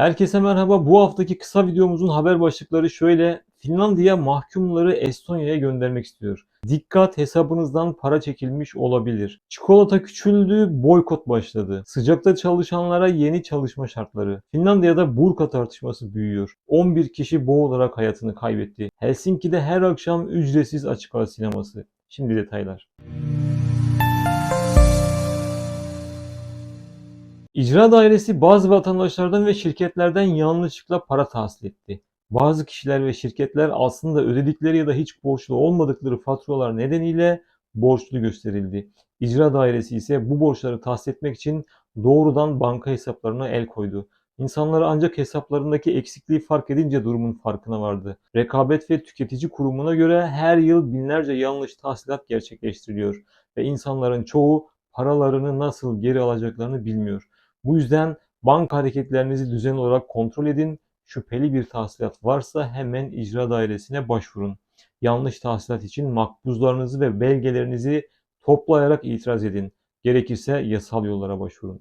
Herkese merhaba. Bu haftaki kısa videomuzun haber başlıkları şöyle. Finlandiya mahkumları Estonya'ya göndermek istiyor. Dikkat hesabınızdan para çekilmiş olabilir. Çikolata küçüldü, boykot başladı. Sıcakta çalışanlara yeni çalışma şartları. Finlandiya'da burka tartışması büyüyor. 11 kişi boğularak hayatını kaybetti. Helsinki'de her akşam ücretsiz açık hava sineması. Şimdi detaylar. İcra dairesi bazı vatandaşlardan ve şirketlerden yanlışlıkla para tahsil etti. Bazı kişiler ve şirketler aslında ödedikleri ya da hiç borçlu olmadıkları faturalar nedeniyle borçlu gösterildi. İcra dairesi ise bu borçları tahsil etmek için doğrudan banka hesaplarına el koydu. İnsanlar ancak hesaplarındaki eksikliği fark edince durumun farkına vardı. Rekabet ve Tüketici Kurumu'na göre her yıl binlerce yanlış tahsilat gerçekleştiriliyor ve insanların çoğu paralarını nasıl geri alacaklarını bilmiyor. Bu yüzden banka hareketlerinizi düzenli olarak kontrol edin. Şüpheli bir tahsilat varsa hemen icra dairesine başvurun. Yanlış tahsilat için makbuzlarınızı ve belgelerinizi toplayarak itiraz edin. Gerekirse yasal yollara başvurun.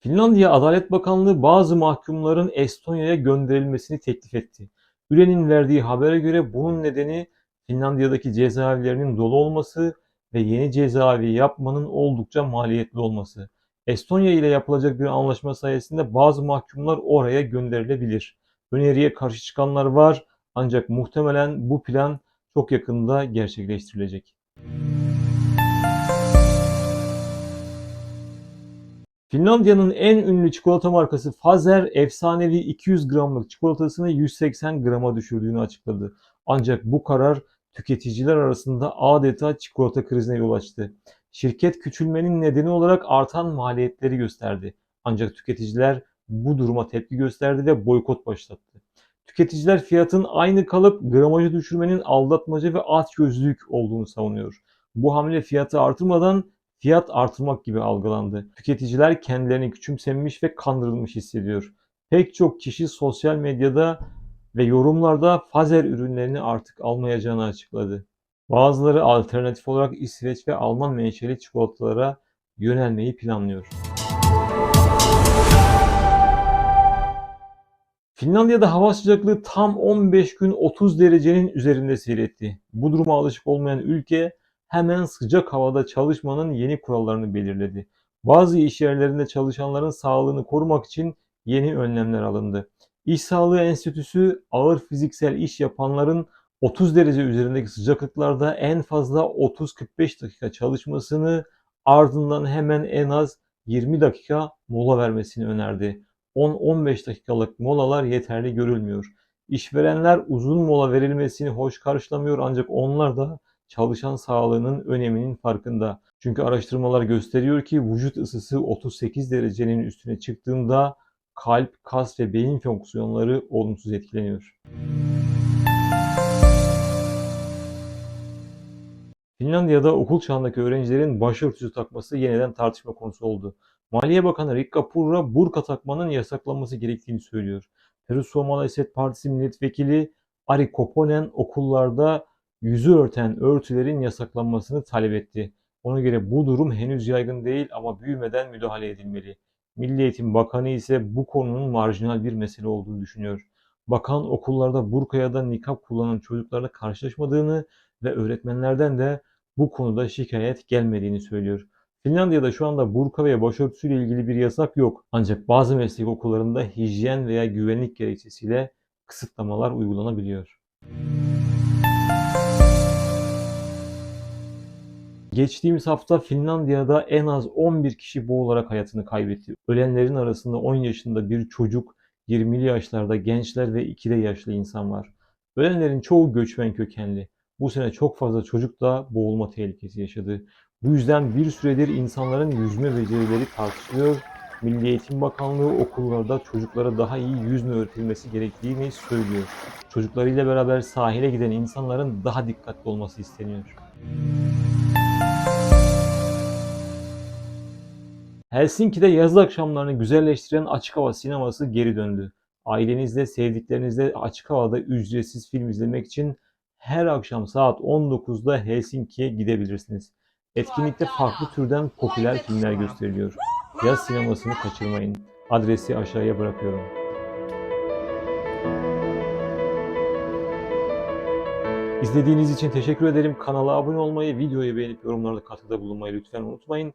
Finlandiya Adalet Bakanlığı bazı mahkumların Estonya'ya gönderilmesini teklif etti. Üre'nin verdiği habere göre bunun nedeni Finlandiya'daki cezaevlerinin dolu olması ve yeni cezaevi yapmanın oldukça maliyetli olması. Estonya ile yapılacak bir anlaşma sayesinde bazı mahkumlar oraya gönderilebilir. Öneriye karşı çıkanlar var ancak muhtemelen bu plan çok yakında gerçekleştirilecek. Finlandiya'nın en ünlü çikolata markası Fazer efsanevi 200 gramlık çikolatasını 180 grama düşürdüğünü açıkladı. Ancak bu karar tüketiciler arasında adeta çikolata krizine yol açtı. Şirket küçülmenin nedeni olarak artan maliyetleri gösterdi. Ancak tüketiciler bu duruma tepki gösterdi ve boykot başlattı. Tüketiciler fiyatın aynı kalıp gramajı düşürmenin aldatmaca ve açgözlülük olduğunu savunuyor. Bu hamle fiyatı artırmadan fiyat artırmak gibi algılandı. Tüketiciler kendilerini küçümsenmiş ve kandırılmış hissediyor. Pek çok kişi sosyal medyada ve yorumlarda Fazer ürünlerini artık almayacağını açıkladı. Bazıları alternatif olarak İsveç ve Alman menşeli çikolatalara yönelmeyi planlıyor. Finlandiya'da hava sıcaklığı tam 15 gün 30 derecenin üzerinde seyretti. Bu duruma alışık olmayan ülke hemen sıcak havada çalışmanın yeni kurallarını belirledi. Bazı iş yerlerinde çalışanların sağlığını korumak için yeni önlemler alındı. İş Sağlığı Enstitüsü ağır fiziksel iş yapanların 30 derece üzerindeki sıcaklıklarda en fazla 30-45 dakika çalışmasını ardından hemen en az 20 dakika mola vermesini önerdi. 10-15 dakikalık molalar yeterli görülmüyor. İşverenler uzun mola verilmesini hoş karşılamıyor ancak onlar da çalışan sağlığının öneminin farkında. Çünkü araştırmalar gösteriyor ki vücut ısısı 38 derecenin üstüne çıktığında kalp, kas ve beyin fonksiyonları olumsuz etkileniyor. Finlandiya'da okul çağındaki öğrencilerin başörtüsü takması yeniden tartışma konusu oldu. Maliye Bakanı Rikka Purra burka takmanın yasaklanması gerektiğini söylüyor. Perussuomala Eset Partisi milletvekili Ari Koponen okullarda yüzü örten örtülerin yasaklanmasını talep etti. Ona göre bu durum henüz yaygın değil ama büyümeden müdahale edilmeli. Milli Eğitim Bakanı ise bu konunun marjinal bir mesele olduğunu düşünüyor. Bakan okullarda burka ya da nikap kullanan çocuklarla karşılaşmadığını ve öğretmenlerden de bu konuda şikayet gelmediğini söylüyor. Finlandiya'da şu anda burka veya başörtüsüyle ilgili bir yasak yok. Ancak bazı meslek okullarında hijyen veya güvenlik gerekçesiyle kısıtlamalar uygulanabiliyor. Geçtiğimiz hafta Finlandiya'da en az 11 kişi boğularak hayatını kaybetti. Ölenlerin arasında 10 yaşında bir çocuk, 20'li yaşlarda gençler ve 2 de yaşlı insan var. Ölenlerin çoğu göçmen kökenli. Bu sene çok fazla çocuk da boğulma tehlikesi yaşadı. Bu yüzden bir süredir insanların yüzme becerileri tartışılıyor. Milli Eğitim Bakanlığı okullarda çocuklara daha iyi yüzme öğretilmesi gerektiğini söylüyor. Çocuklarıyla beraber sahile giden insanların daha dikkatli olması isteniyor. Helsinki'de yaz akşamlarını güzelleştiren açık hava sineması geri döndü. Ailenizle, sevdiklerinizle açık havada ücretsiz film izlemek için her akşam saat 19'da Helsinki'ye gidebilirsiniz. Etkinlikte farklı türden popüler filmler gösteriliyor. Yaz sinemasını kaçırmayın. Adresi aşağıya bırakıyorum. İzlediğiniz için teşekkür ederim. Kanala abone olmayı, videoyu beğenip yorumlarda katkıda bulunmayı lütfen unutmayın.